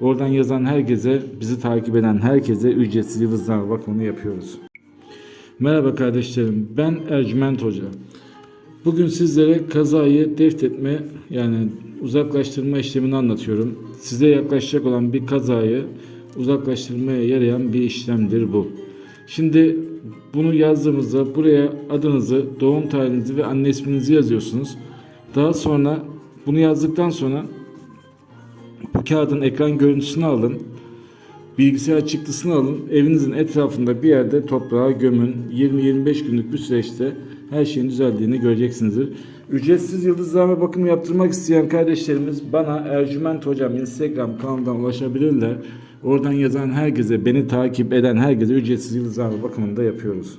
Oradan yazan herkese, bizi takip eden herkese ücretsiz yıldızname bakımını yapıyoruz. Merhaba kardeşlerim, ben Ercüment Hoca. Bugün sizlere kazayı deftetme yani uzaklaştırma işlemini anlatıyorum. Size yaklaşacak olan bir kazayı uzaklaştırmaya yarayan bir işlemdir bu. Şimdi bunu yazdığımızda buraya adınızı, doğum tarihinizi ve anne isminizi yazıyorsunuz. Daha sonra bunu yazdıktan sonra bu kağıdın ekran görüntüsünü alın. Bilgisayar çıktısını alın. Evinizin etrafında bir yerde toprağa gömün. 20-25 günlük bir süreçte her şeyin düzeldiğini göreceksinizdir. Ücretsiz yıldızname bakımı yaptırmak isteyen kardeşlerimiz bana Ercüment Hocam Instagram kanalından ulaşabilirler. Oradan yazan herkese, beni takip eden herkese ücretsiz yıldızname bakımını da yapıyoruz.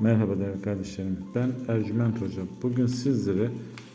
Merhaba değerli kardeşlerim. Ben Ercüment Hocam. Bugün sizlere